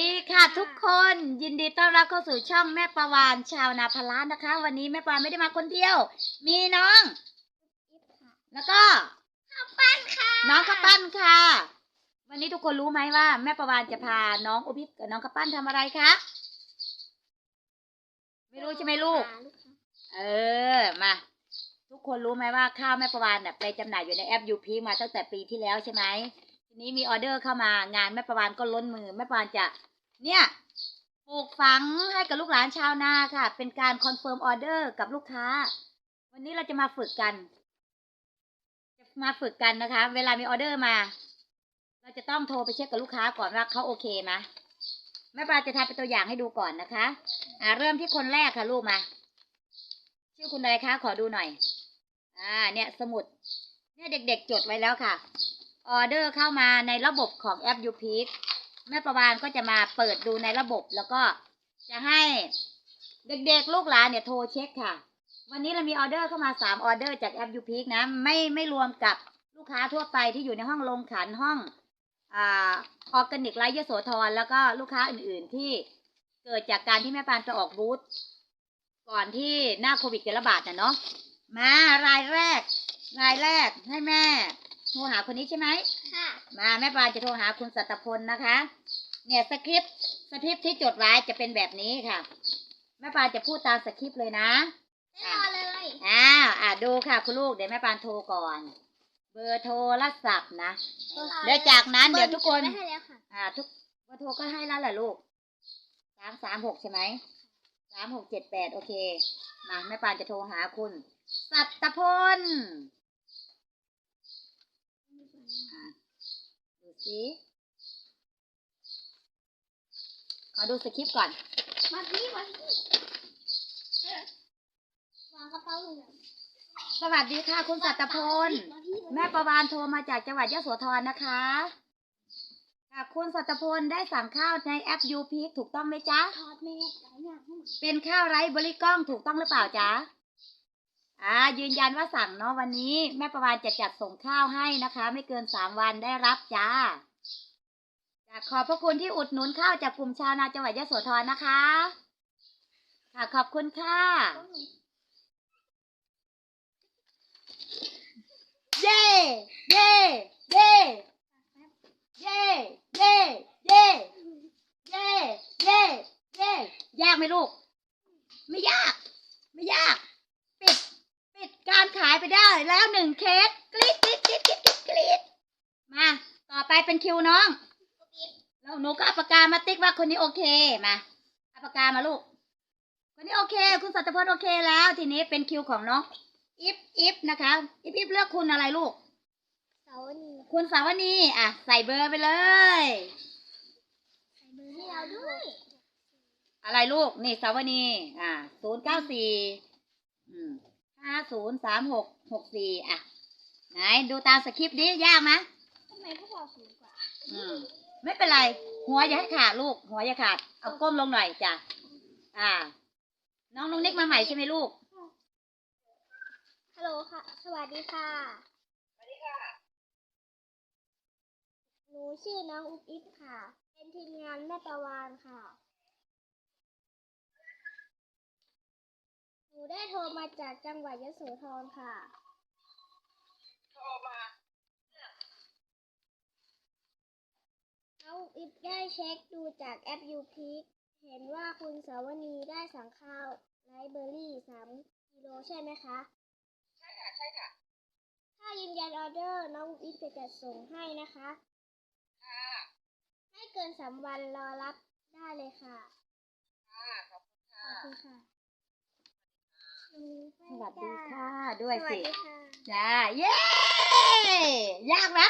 ดีค่ะทุกคนยินดีต้อนรับเข้าสู่ช่องแม่ประวานชาวนาพลานนะคะ วันนี้แม่ประวานไม่ได้มาคนเดียว มีน้อง แล้วก็ข้าวปั้นค่ะ น้องข้าวปั้นค่ะ วันนี้ทุกคนรู้ไหมว่า แม่ประวานจะพาน้องโอบิสกับน้องข้าวปั้นทำอะไรคะไม่รู้ใช่ไหมลูก เออมาทุกคนรู้ไหมว่าข้าวแม่ประวานเนี่ยไปจำหน่ายอยู่ในแอปยูพีมาตั้งแต่ปีที่แล้วใช่ไหมทีนี้มีออเดอร์เข้ามางานแม่ประวานก็ล้นมือแม่ประวานจะ เนี่ยปลูกฝังให้กับลูกหลานชาวนาค่ะ เป็นการคอนเฟิร์มออเดอร์กับลูกค้า วันนี้เราจะมาฝึกกัน จะมาฝึกกันนะคะ เวลามีออเดอร์มา เราจะต้องโทรไปเช็คกับลูกค้าก่อนว่าเขาโอเคไหมแม่ปลาจะทำเป็นตัวอย่างให้ดูก่อนนะคะอ่าเริ่มที่คนแรกค่ะลูกมา ชื่อคุณอะไรคะขอดูหน่อย อ่า เนี่ยสมุด เนี่ยเด็กๆจดไว้แล้วค่ะ ออเดอร์เข้ามาในระบบของแอป u p e a k แม่ประวานก็จะมาเปิดดูในระบบแล้วก็จะให้เด็กๆ ลูกหลานเนี่ยโทรเช็คค่ะ วันนี้เรามีออเดอร์เข้ามาสามออเดอร์จากแอป u p e a k นะ ไม่ไม่รวมกับลูกค้าทั่วไปที่อยู่ในห้องลงขันห้องอ่าออร์แกนิกไลท์ยโสธรแล้วก็ลูกค้าอื่นๆที่เกิดจากการที่แม่ปานไปออกบูธก่อนที่หน้าโควิดจะระบาดนะเนาะมารายแรก รายแรกให้แม่ โทรหาคนนี้ใช่ไหมค่ะ มาแม่ปลาจะโทรหาคุณสัตพลนะคะ เนี่ยสคริปต์สคริปต์ที่จดไว้จะเป็นแบบนี้ค่ะ แม่ปลาจะพูดตามสคริปต์เลยนะแน่นอนเลยอ้าวอะดูค่ะคุณลูกเดี๋ยวแม่ปานโทรก่อน เบอร์โทรศัพท์นะ เดี๋ยวจากนั้นเดี๋ยวทุกคน ไม่ให้แล้วค่ะ อ่า ทุกเบอร์โทรก็ให้แล้วแหละลูกสามสามหกใช่ไหมสามหกเจ็ดแปดโอเค มาแม่ปานจะโทรหาคุณ สัตพลอะ ดูสิขอดูสคริปต์ก่อน มาพี่มาพี่วางกระเป๋าลงเลยสวัสดีค่ะ คุณสัตพล มาพี่าพี่แม่ประวานโทรมาจากจังหวัดยโสธรนะคะค่ะคุณสัตพลได้สั่งข้าวในแอปยูพีถูกต้องไหมจ๊ะ ทอดเมฆหลายอย่างให้หมดเป็นข้าวไร้บริกล้องถูกต้องหรือเปล่าจ๊ะ อ่ายืนยันว่าสั่งเนาะวันนี้ แม่ประวานจะจัดส่งข้าวให้นะคะ ไม่เกินสามวันได้รับจ้าจ้ะขอบพระคุณที่อุดหนุนข้าวจากกลุ่มชาวนาจังหวัดยโสธรนะคะ ค่ะขอบคุณค่ะ เย้เย้เย้เย้เย้เย้เย้เย้เย้ยากไหมลูก ไม่ยาก ไม่ยาก ปิด ปิดการขา ยไปได้แล้วหนึ่งเคสกรี๊ดกรี๊ดกรี๊ดกรี๊ดกรี๊ดกรี๊ดมา ต่อไปเป็นคิวน้อง แล้วหนูก็เอาปากกามาติ๊กว่าคนนี้โอเคมาเอาปากกามาลูก คนนี้โอเค คุณสัตพลโอเคแล้ว ทีนี้เป็นคิวของน้องอิฟอิฟนะคะอิฟอิฟเลือกคุณอะไรลูกเสาร์นี้คุณสาวนีอะ ใส่เบอร์ไปเลย ใส่เบอร์ให้เราด้วย อะไรลูก นี่สาวนีอ่าศูนย์เก้าสี่ ห้าศูนย์สามหกหกสี่อะ ไหนดูตามสคริปต์ดิยากไหมทำไมพวกเราสูงกว่า อืม ไม่เป็นไร หัวอย่าให้ขาดลูก หัวอย่าขาด เอาก้มลงหน่อยจ้ะ อ่า น้องนุ๊กนิกมาใหม่ใช่ไหมลูก ฮัลโหลค่ะ สวัสดีค่ะ สวัสดีค่ะ หนูชื่อน้องอุ๊บอิ๊บค่ะ เป็นทีมงานแม่ประวานค่ะ นูได้โทรมาจากจังหวัดยโสธรค่ะน้องอุ๊บอิ๊บได้เช็คดูจากแอปยูพีเห็นว่าคุณสาวนีได้สั่งข้าวไรซ์เบอร์รี่สามกิโลใช่ไหมคะถ้ายืนยันออเดอร์น้องอิฟจะจัดส่งให้นะคะไม่เกินสามวันรอรับได้เลยค่ะขอบคุณค่ะ สวัสดีค่ะ ด้วยสวัสสิดีค่ะจ้าเย้ยากไหม